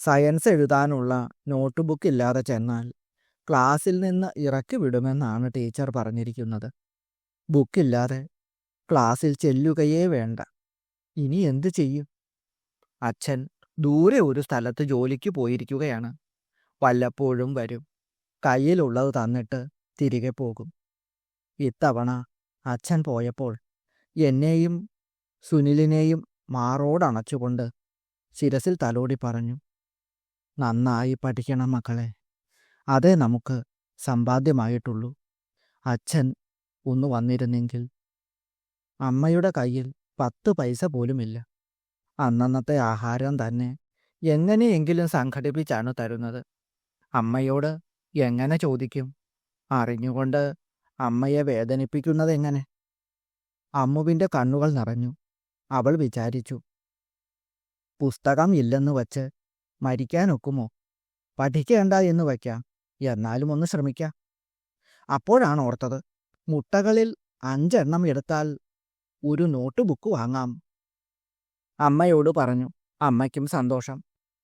Science എഴുതാനുള്ള note book ഇല്ലാതെ ചെന്നാൽ ക്ലാസ്സിൽ നിന്ന് ഇറക്കി വിടുമെന്നാണ് ടീച്ചർ പറഞ്ഞിരിക്കുന്നത്. ബുക്കില്ലാതെ ക്ലാസ്സിൽ ചെല്ലുകയേ വേണ്ട. ഇനി എന്തു ചെയ്യും? അച്ഛൻ ദൂരെ ഒരു സ്ഥലത്ത് ജോലിക്ക് പോയിരിക്കുകയാണ്. വല്ലപ്പോഴും വരും. കയ്യിലുള്ളത് തന്നിട്ട് തിരികെ പോകും. ഇത്തവണ അച്ഛൻ പോയപ്പോൾ എന്നെയും സുനിലിനെയും മാറോടണച്ചുകൊണ്ട് ശിരസിൽ തലോടി പറഞ്ഞു. നന്നായി പഠിക്കണം മക്കളെ. അതേ നമുക്ക് സമ്പാദ്യമായിട്ടുള്ളൂ. അച്ഛൻ ഒന്ന് വന്നിരുന്നെങ്കിൽ അമ്മയുടെ കയ്യിൽ പത്ത് പൈസ പോലുമില്ല. അന്നന്നത്തെ ആഹാരം തന്നെ എങ്ങനെയെങ്കിലും സംഘടിപ്പിച്ചാണ് തരുന്നത്. അമ്മയോട് എങ്ങനെ ചോദിക്കും? അറിഞ്ഞുകൊണ്ട് അമ്മയെ വേദനിപ്പിക്കുന്നത് എങ്ങനെ? അമ്മുവിന്റെ കണ്ണുകൾ നിറഞ്ഞു. അവൾ വിചാരിച്ചു പുസ്തകം ഇല്ലെന്ന് വച്ച് മരിക്കാനൊക്കുമോ പഠിക്കേണ്ട എന്ന് വയ്ക്കാം. എന്നാലും ഒന്ന് ശ്രമിക്കാം. അപ്പോഴാണ് ഓർത്തത് മുട്ടകളിൽ അഞ്ചെണ്ണം എടുത്താൽ ഒരു നോട്ട് ബുക്ക് വാങ്ങാം. അമ്മയോട് പറഞ്ഞു അമ്മയ്ക്കും സന്തോഷം.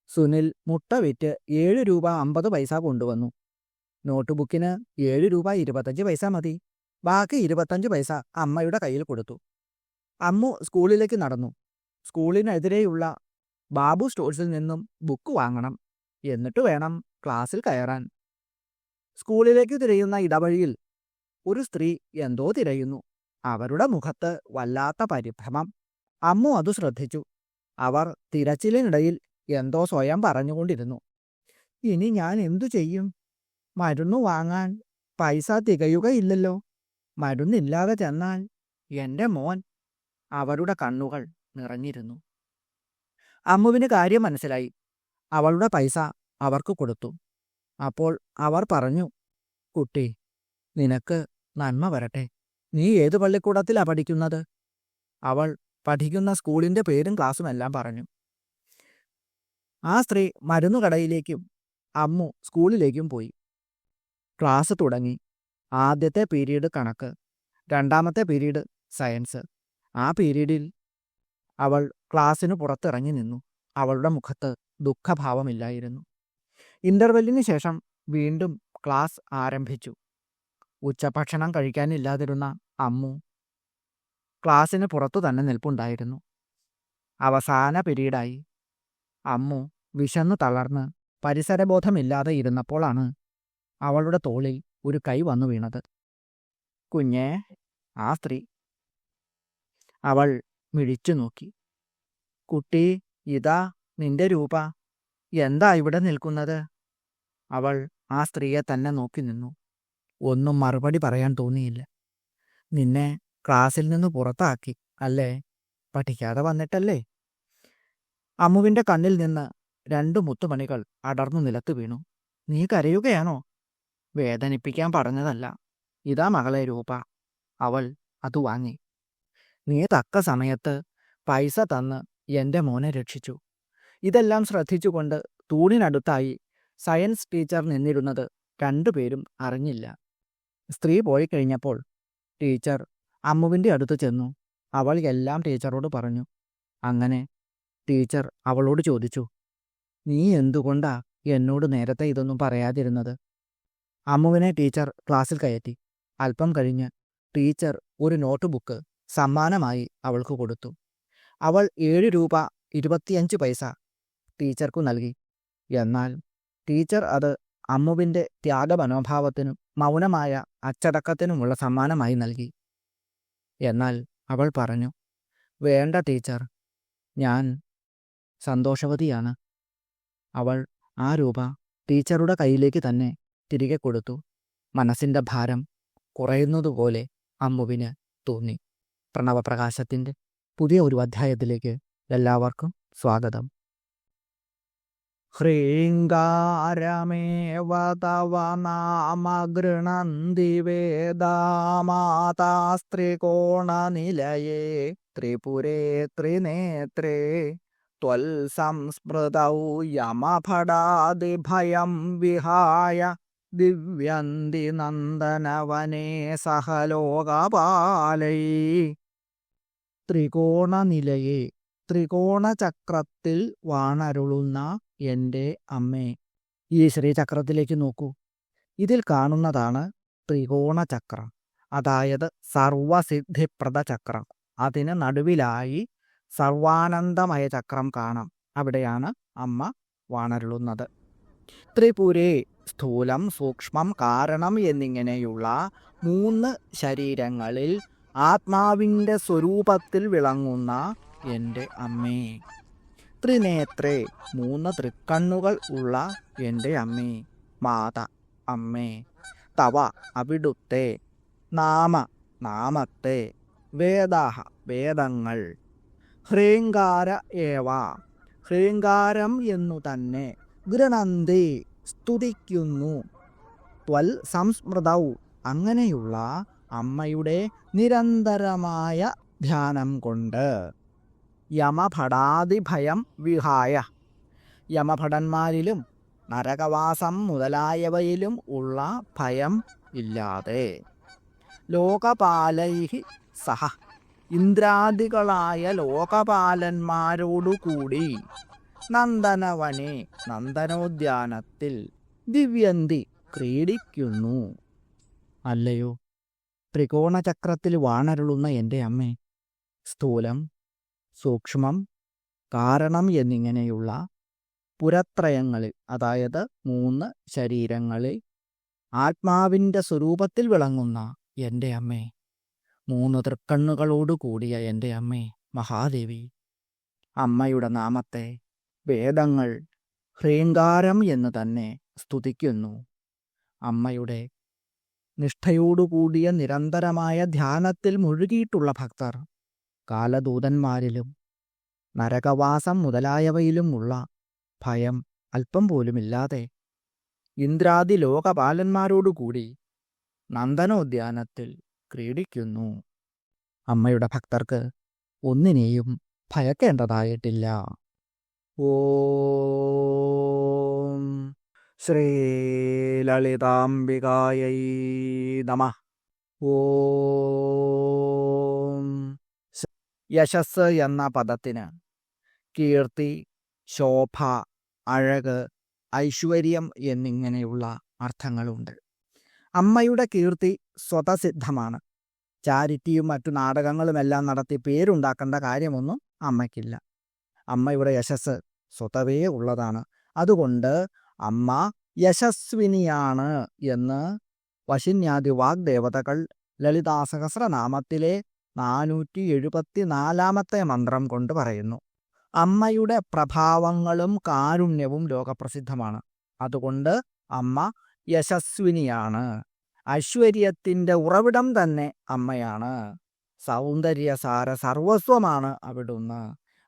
സുനിൽ മുട്ട വിറ്റ് ഏഴ് രൂപ അമ്പത് പൈസ കൊണ്ടുവന്നു. നോട്ട് ബുക്കിന് ഏഴ് രൂപ ഇരുപത്തഞ്ച് പൈസ മതി. ബാക്കി ഇരുപത്തഞ്ച് പൈസ അമ്മയുടെ കയ്യിൽ കൊടുത്തു. അമ്മു സ്കൂളിലേക്ക് നടന്നു. സ്കൂളിനെതിരെയുള്ള ബാബു സ്റ്റോഴ്സിൽ നിന്നും ബുക്ക് വാങ്ങണം. എന്നിട്ട് വേണം ക്ലാസ്സിൽ കയറാൻ. സ്കൂളിലേക്ക് തിരയുന്ന ഇടവഴിയിൽ ഒരു സ്ത്രീ എന്തോ തിരയുന്നു. അവരുടെ മുഖത്ത് വല്ലാത്ത പരിഭ്രമം. അമ്മു അതു ശ്രദ്ധിച്ചു. അവർ തിരച്ചിലിനിടയിൽ എന്തോ സ്വയം പറഞ്ഞുകൊണ്ടിരുന്നു. ഇനി ഞാൻ എന്തു ചെയ്യും? മരുന്ന് വാങ്ങാൻ പൈസ തികയുകയില്ലല്ലോ. മരുന്നില്ലാതെ ചെന്നാൽ എന്റെ മോൻ അവരുടെ കണ്ണുകൾ നിറഞ്ഞിരുന്നു. അമ്മുവിന് കാര്യം മനസ്സിലായി. അവളുടെ പൈസ അവർക്ക് കൊടുത്തു. അപ്പോൾ അവർ പറഞ്ഞു കുട്ടി നിനക്ക് നന്മ വരട്ടെ. നീ ഏത് പള്ളിക്കൂടത്തിലാ പഠിക്കുന്നത്? അവൾ പഠിക്കുന്ന സ്കൂളിന്റെ പേരും ക്ലാസ്സും എല്ലാം പറഞ്ഞു. ആ സ്ത്രീ മരുന്നുകടയിലേക്കും അമ്മു സ്കൂളിലേക്കും പോയി. ക്ലാസ് തുടങ്ങി. ആദ്യത്തെ പീരീഡ് കണക്ക് രണ്ടാമത്തെ പീരീഡ് സയൻസ്. ആ പീരീഡിൽ അവൾ ക്ലാസ്സിന് പുറത്തിറങ്ങി നിന്നു. അവളുടെ മുഖത്ത് ദുഃഖഭാവമില്ലായിരുന്നു. ഇന്റർവെല്ലിന് ശേഷം വീണ്ടും ക്ലാസ് ആരംഭിച്ചു. ഉച്ചഭക്ഷണം കഴിക്കാനില്ലാതിരുന്ന അമ്മു ക്ലാസ്സിന് പുറത്തു തന്നെ നിൽപ്പുണ്ടായിരുന്നു. അവസാന പിരീഡായി അമ്മു വിശന്നു തളർന്ന് പരിസരബോധമില്ലാതെ ഇരുന്നപ്പോഴാണ് അവളുടെ തോളിൽ ഒരു കൈ വന്നു വീണത്. കുഞ്ഞേ ആ സ്ത്രീ. അവൾ മിഴിച്ചു നോക്കി. കുട്ടി ഇതാ നിന്റെ രൂപ. എന്താ ഇവിടെ നിൽക്കുന്നത്? അവൾ ആ സ്ത്രീയെ തന്നെ നോക്കി നിന്നു. ഒന്നും മറുപടി പറയാൻ തോന്നിയില്ല. നിന്നെ ക്ലാസ്സിൽ നിന്ന് പുറത്താക്കി അല്ലേ? പഠിക്കാതെ വന്നിട്ടല്ലേ? അമ്മുവിന്റെ കണ്ണിൽ നിന്ന് രണ്ടു മുത്തുമണികൾ അടർന്നു നിലത്ത് വീണു. നീ കരയുകയാണോ? വേദനിപ്പിക്കാൻ പറഞ്ഞതല്ല. ഇതാ മകളെ രൂപ. അവൾ അത് വാങ്ങി. നീ തക്ക സമയത്ത് പൈസ തന്ന് എന്റെ മോനെ രക്ഷിച്ചു. ഇതെല്ലാം ശ്രദ്ധിച്ചുകൊണ്ട് തൂണിനടുത്തായി സയൻസ് ടീച്ചർ നിന്നിരുന്നത് രണ്ടുപേരും അറിഞ്ഞില്ല. സ്ത്രീ പോയി കഴിഞ്ഞപ്പോൾ ടീച്ചർ അമ്മുവിന്റെ അടുത്ത് ചെന്നു. അവൾ എല്ലാം ടീച്ചറോട് പറഞ്ഞു. അങ്ങനെ ടീച്ചർ അവളോട് ചോദിച്ചു. നീ എന്തുകൊണ്ടാ എന്നോട് നേരത്തെ ഇതൊന്നും പറയാതിരുന്നത്? അമ്മുവിനെ ടീച്ചർ ക്ലാസ്സിൽ കയറ്റി. അല്പം കഴിഞ്ഞ് ടീച്ചർ ഒരു നോട്ട് സമ്മാനമായി അവൾക്ക് കൊടുത്തു. അവൾ ഏഴ് രൂപ ഇരുപത്തിയഞ്ച് പൈസ ടീച്ചർക്കു നൽകി. എന്നാൽ ടീച്ചർ അത് അമ്മുവിന്റെ ത്യാഗമനോഭാവത്തിനും മൗനമായ അച്ചടക്കത്തിനുമുള്ള സമ്മാനമായി നൽകി. എന്നാൽ അവൾ പറഞ്ഞു വേണ്ട ടീച്ചർ ഞാൻ സന്തോഷവതിയാണ്. അവൾ ആ രൂപ ടീച്ചറുടെ കയ്യിലേക്ക് തന്നെ തിരികെ കൊടുത്തു. മനസ്സിന്റെ ഭാരം കുറയുന്നതുപോലെ അമ്മുവിന് തോന്നി. പ്രണവപ്രകാശത്തിന്റെ പുതിയ ഒരു അധ്യായത്തിലേക്ക് എല്ലാവർക്കും സ്വാഗതം. ഹ്രീങ്കാരമേവ തവ നാമഗൃണന്തി ത്രിപുരേ ത്രിനേത്രേ ത്വൽസംസ്മൃതൗ യമഫടാതിഭയം വിഹായ ദിവ്യന്തി നന്ദനവനേ സഹലോകപാലൈ ത്രികോണനിലയെ ത്രികോണചക്രത്തിൽ വാണരുളുന്ന എന്റെ അമ്മേ. ഈ ശ്രീചക്രത്തിലേക്ക് നോക്കൂ. ഇതിൽ കാണുന്നതാണ് ത്രികോണചക്രം. അതായത് സർവസിദ്ധിപ്രദ ചക്രം അതിന് നടുവിലായി സർവാനന്ദമയ ചക്രം കാണാം. അവിടെയാണ് അമ്മ വാണരുളുന്നത്. ത്രിപുരേ സ്ഥൂലം സൂക്ഷ്മം കാരണം എന്നിങ്ങനെയുള്ള മൂന്ന് ശരീരങ്ങളിൽ ആത്മാവിന്റെ സ്വരൂപത്തിൽ വിളങ്ങുന്ന എന്റെ അമ്മേ. ത്രിനേത്രേ മൂന്ന് തൃക്കണ്ണുകൾ ഉള്ള എന്റെ അമ്മേ. മാത അമ്മേ. തവ അവിടുത്തെ. നാമ നാമത്തെ. വേദാഹ വേദങ്ങൾ. ഹ്രീങ്കാര ഏവ. ഹ്രീങ്കാരം എന്നു തന്നെ ഗൃണന്തി സ്തുതിക്കുന്നു. ത്വൽ സംസ്മൃതൗ അങ്ങനെയുള്ള അമ്മയുടെ നിരന്തരമായ ധ്യാനം കൊണ്ട്. യമഭടാതിഭയം വിഹായ. യമഭടന്മാരിലും നരകവാസം മുതലായവയിലും ഉള്ള ഭയം ഇല്ലാതെ. ലോകപാലൈഹി സഹ. ഇന്ദ്രാദികളായ ലോകപാലന്മാരോടുകൂടി നന്ദനവനെ നന്ദനോദ്യാനത്തിൽ ദിവ്യന്തി ക്രീഡിക്കുന്നു. അല്ലയോ? ത്രികോണചക്രത്തിൽ വാണരുളുന്ന എന്റെ അമ്മേ സ്ഥൂലം സൂക്ഷ്മം കാരണം എന്നിങ്ങനെയുള്ള പുരത്രയങ്ങളിൽ അതായത് മൂന്ന് ശരീരങ്ങളിൽ ആത്മാവിന്റെ സ്വരൂപത്തിൽ വിളങ്ങുന്ന എന്റെ അമ്മേ മൂന്ന് തൃക്കണ്ണുകളോടു കൂടിയ എന്റെ അമ്മേ മഹാദേവി അമ്മയുടെ നാമത്തെ വേദങ്ങൾ ഹ്രീങ്കാരം എന്ന് തന്നെ സ്തുതിക്കുന്നു. അമ്മയുടെ നിഷ്ഠയോടുകൂടിയ നിരന്തരമായ ധ്യാനത്തിൽ മുഴുകിയിട്ടുള്ള ഭക്തർ കാലദൂതന്മാരിലും നരകവാസം മുതലായവയിലുമുള്ള ഭയം അല്പം പോലുമില്ലാതെ ഇന്ദ്രാദി ലോകപാലന്മാരോടുകൂടി നന്ദനോദ്യാനത്തിൽ ക്രീഡിക്കുന്നു. അമ്മയുടെ ഭക്തർക്ക് ഒന്നിനെയും ഭയക്കേണ്ടതായിട്ടില്ല. ഓം ശ്രീലളിതാംബികായൈ നമ. ഓം യശസ് എന്ന പദത്തിന് കീർത്തി ശോഭ അഴക് ഐശ്വര്യം എന്നിങ്ങനെയുള്ള അർത്ഥങ്ങളുണ്ട്. അമ്മയുടെ കീർത്തി സ്വതസിദ്ധമാണ്. ചാരിറ്റിയും മറ്റു നാടകങ്ങളുമെല്ലാം നടത്തി പേരുണ്ടാക്കേണ്ട കാര്യമൊന്നും അമ്മയ്ക്കില്ല. അമ്മയുടെ യശസ് സ്വതവേ ഉള്ളതാണ്. അതുകൊണ്ട് അമ്മ യശസ്വിനിയാണ് എന്ന് വശിന്യാദി വാഗ്ദേവതകൾ ലളിതാ സഹസ്രനാമത്തിലെ നാനൂറ്റി എഴുപത്തി നാലാമത്തെ മന്ത്രം കൊണ്ട് പറയുന്നു. അമ്മയുടെ പ്രഭാവങ്ങളും കാരുണ്യവും ലോകപ്രസിദ്ധമാണ്. അതുകൊണ്ട് അമ്മ യശസ്വിനിയാണ്. ഐശ്വര്യത്തിന്റെ ഉറവിടം തന്നെ അമ്മയാണ്. സൗന്ദര്യസാര സർവസ്വമാണ് അവിടുന്ന്.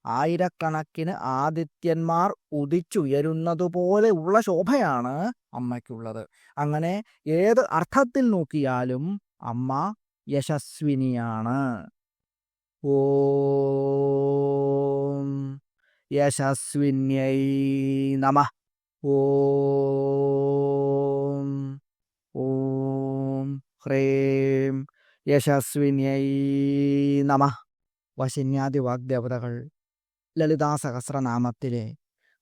ആയിരക്കണക്കിന് ആദിത്യന്മാർ ഉദിച്ചുയരുന്നതുപോലെ ഉള്ള ശോഭയാണ് അമ്മയ്ക്കുള്ളത്. അങ്ങനെ ഏത് അർത്ഥത്തിൽ നോക്കിയാലും അമ്മ യശസ്വിനിയാണ്. ഓം യശസ്വിന്യൈ നമ. ഓം ഓം ഹ്രേം യശസ്വിന്യൈ നമ. വശന്യാദി വാഗ്ദേവതകൾ ലളിതാ സഹസ്രനാമത്തിലെ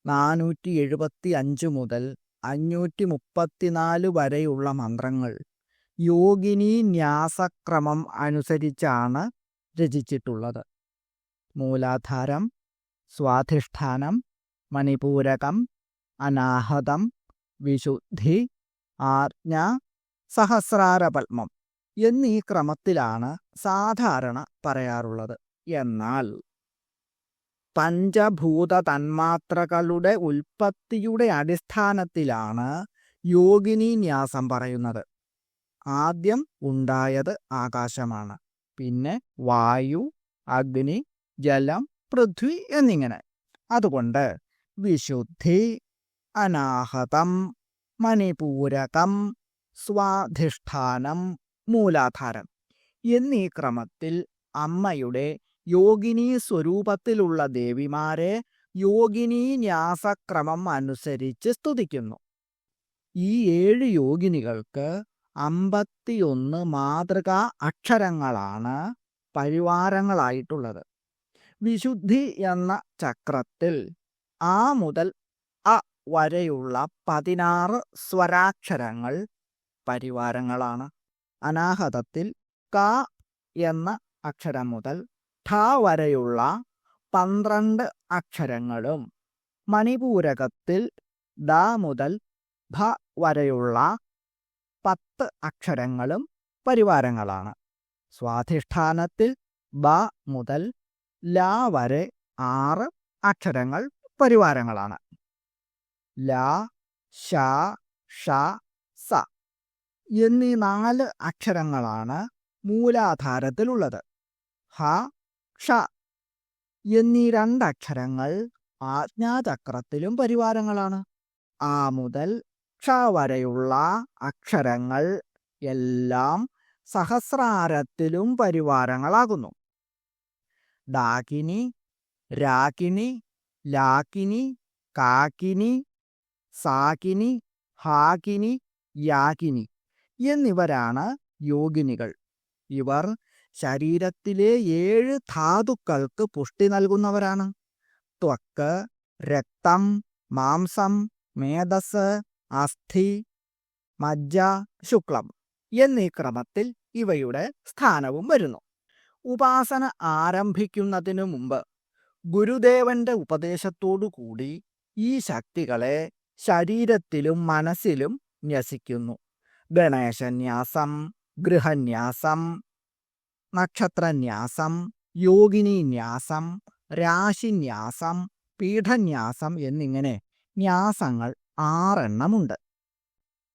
നാനൂറ്റി എഴുപത്തി അഞ്ച് മുതൽ അഞ്ഞൂറ്റി മുപ്പത്തിനാല് വരെയുള്ള മന്ത്രങ്ങൾ യോഗിനി ന്യാസക്രമം അനുസരിച്ചാണ് രചിച്ചിട്ടുള്ളത്. മൂലാധാരം സ്വാധിഷ്ഠാനം മണിപൂരകം അനാഹതം വിശുദ്ധി ആജ്ഞ സഹസ്രാരപത്മം എന്നീ ക്രമത്തിലാണ് സാധാരണ പറയാറുള്ളത്. എന്നാൽ പഞ്ചഭൂത തന്മാത്രകളുടെ ഉൽപ്പത്തിയുടെ അടിസ്ഥാനത്തിലാണ് യോഗിനി ന്യാസം പറയുന്നത്. ആദ്യം ഉണ്ടായത് ആകാശമാണ്. പിന്നെ വായു അഗ്നി ജലം പൃഥ്വി എന്നിങ്ങനെ. അതുകൊണ്ട് വിശുദ്ധി അനാഹതം മണിപൂരകം സ്വാധിഷ്ഠാനം മൂലാധാരം എന്നീ ക്രമത്തിൽ അമ്മയുടെ യോഗിനി സ്വരൂപത്തിലുള്ള ദേവിമാരെ യോഗിനി ന്യാസക്രമം അനുസരിച്ച് സ്തുതിക്കുന്നു. ഈ ഏഴ് യോഗിനികൾക്ക് അമ്പത്തിയൊന്ന് മാതൃകാ അക്ഷരങ്ങളാണ് പരിവാരങ്ങളായിട്ടുള്ളത്. വിശുദ്ധി എന്ന ചക്രത്തിൽ ആ മുതൽ അ വരെയുള്ള പതിനാറ് സ്വരാക്ഷരങ്ങൾ പരിവാരങ്ങളാണ്. അനാഹതത്തിൽ ക എന്ന അക്ഷരം മുതൽ ഠ വരെയുള്ള പന്ത്രണ്ട് അക്ഷരങ്ങളും മണിപൂരകത്തിൽ ദ മുതൽ ഭ വരെയുള്ള പത്ത് അക്ഷരങ്ങളും പരിവാരങ്ങളാണ്. സ്വാധിഷ്ഠാനത്തിൽ ബ മുതൽ ല വരെ ആറ് അക്ഷരങ്ങൾ പരിവാരങ്ങളാണ്. ല ഷ ഷ സ എന്നീ നാല് അക്ഷരങ്ങളാണ് മൂലാധാരത്തിലുള്ളത്. ഹ ക്ഷ. എന്നീ രണ്ടക്ഷരങ്ങൾ ആജ്ഞാചക്രത്തിലും പരിവാരങ്ങളാണ്. ആ മുതൽ ക്ഷ വരെയുള്ള അക്ഷരങ്ങൾ എല്ലാം സഹസ്രാരത്തിലും പരിവാരങ്ങളാകുന്നു. ഡാകിനി രാകിനി ലാക്കിനി കാക്കിനി സാകിനി ഹാകിനി യാകിനി എന്നിവരാണ് യോഗിനികൾ. ഇവർ ശരീരത്തിലെ ഏഴ് ധാതുക്കൾക്ക് പുഷ്ടി നൽകുന്നവരാണ്. ത്വക്ക് രക്തം മാംസം മേധസ് അസ്ഥി മജ്ജ ശുക്ലം എന്നീ ക്രമത്തിൽ ഇവയുടെ സ്ഥാനവും വരുന്നു. ഉപാസന ആരംഭിക്കുന്നതിനു മുമ്പ് ഗുരുദേവന്റെ കൂടി ഈ ശക്തികളെ ശരീരത്തിലും മനസ്സിലും ന്യസിക്കുന്നു. ഗണേശന്യാസം ഗൃഹന്യാസം നക്ഷത്രന്യാസം യോഗിനിന്യാസം രാശിന്യാസം പീഠന്യാസം എന്നിങ്ങനെ ന്യാസങ്ങൾ ആറെണ്ണമുണ്ട്.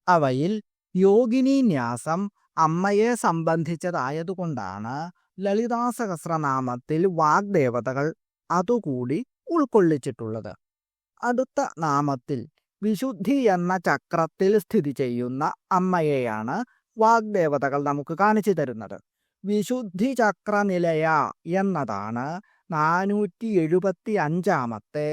അവയിൽ യോഗിനിന്യാസം അമ്മയെ സംബന്ധിച്ചതായതുകൊണ്ടാണ് ലളിതാസഹസ്രനാമത്തിൽ വാഗ്ദേവതകൾ അതുകൂടി ഉൾക്കൊള്ളിച്ചിട്ടുള്ളത്. അടുത്ത നാമത്തിൽ വിശുദ്ധി എന്ന ചക്രത്തിൽ സ്ഥിതി ചെയ്യുന്ന അമ്മയെയാണ് വാഗ്ദേവതകൾ നമുക്ക് കാണിച്ചു തരുന്നത്. വിശുദ്ധി ചക്രനിലയ എന്നതാണ് നാനൂറ്റി എഴുപത്തി അഞ്ചാമത്തെ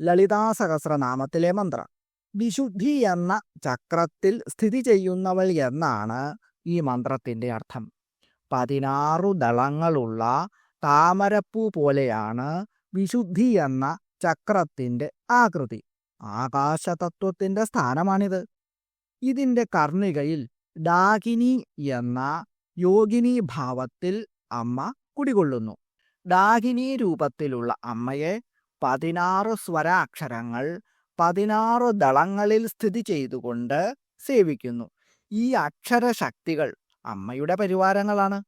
ലളിതാ സഹസ്രനാമത്തിലെ മന്ത്രം. വിശുദ്ധി എന്ന ചക്രത്തിൽ സ്ഥിതി ചെയ്യുന്നവൾ എന്നാണ് ഈ മന്ത്രത്തിന്റെ അർത്ഥം. പതിനാറു ദളങ്ങളുള്ള താമരപ്പൂ പോലെയാണ് വിശുദ്ധി എന്ന ചക്രത്തിന്റെ ആകൃതി. ആകാശതത്വത്തിന്റെ സ്ഥാനമാണിത്. ഇതിന്റെ കർണികയിൽ ഡാകിനി എന്ന യോഗിനി ഭാവത്തിൽ അമ്മ കുടികൊള്ളുന്നു. ഡാകിനി രൂപത്തിലുള്ള അമ്മയെ പതിനാറ് സ്വരാക്ഷരങ്ങൾ പതിനാറ് ദളങ്ങളിൽ സ്ഥിതി ചെയ്തുകൊണ്ട് സേവിക്കുന്നു. ഈ അക്ഷരശക്തികൾ അമ്മയുടെ പരിവാരങ്ങളാണ്.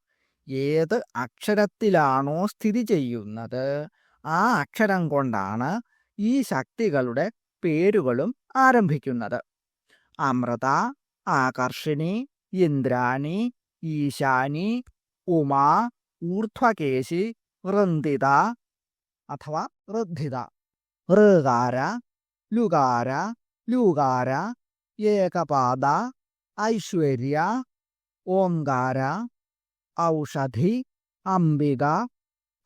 ഏത് അക്ഷരത്തിലാണോ സ്ഥിതി ചെയ്യുന്നത് ആ അക്ഷരം കൊണ്ടാണ് ഈ ശക്തികളുടെ പേരുകളും ആരംഭിക്കുന്നത്. അമൃത ആകർഷിണി ഇന്ദ്രാണി ഈശാനി ഉമാ ഊർധ്വകേശി വൃന്ദിത അഥവാ ഋദ്ധിത. ഋകാര ലുകാര ലൂകാര ഏകപാദ ഐശ്വര്യ ഓംകാര ഔഷധി അംബിക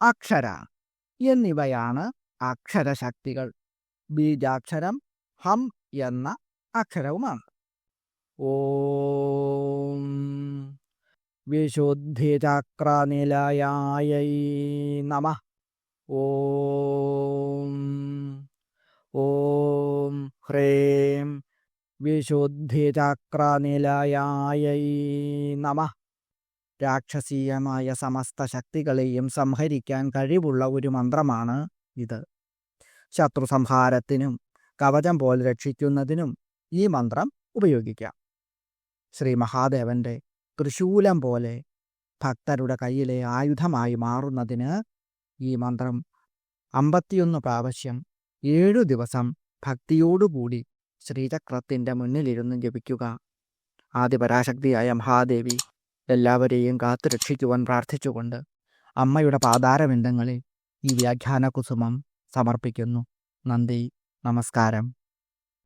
അക്ഷര എന്നിവയാണ് അക്ഷരശക്തികൾ. ബീജാക്ഷരം ഹം എന്ന അക്ഷരവുമാണ്. ഓം. വിശുദ്ധിചക്രനിലയായ നമ. ഓം ഓം ഹ്രീം. വിശുദ്ധിചക്രനിലയായ നമ. രാക്ഷസീയമായ സമസ്ത ശക്തികളെയും സംഹരിക്കാൻ കഴിവുള്ള ഒരു മന്ത്രമാണ് ഇത്. ശത്രു സംഹാരത്തിനും കവചം പോലെ രക്ഷിക്കുന്നതിനും ഈ മന്ത്രം ഉപയോഗിക്കാം. ശ്രീ മഹാദേവന്റെ തൃശൂലം പോലെ ഭക്തരുടെ കയ്യിലെ ആയുധമായി മാറുന്നതിന് ഈ മന്ത്രം അമ്പത്തിയൊന്ന് പ്രാവശ്യം ഏഴു ദിവസം ഭക്തിയോടുകൂടി ശ്രീചക്രത്തിന്റെ മുന്നിലിരുന്ന് ജപിക്കുക. ആദിപരാശക്തിയായ മഹാദേവി എല്ലാവരെയും കാത്തു രക്ഷിക്കുവാൻ പ്രാർത്ഥിച്ചുകൊണ്ട് അമ്മയുടെ പാതാരബിന്ദങ്ങളിൽ ഈ വ്യാഖ്യാന കുസുമം സമർപ്പിക്കുന്നു. നന്ദി നമസ്കാരം.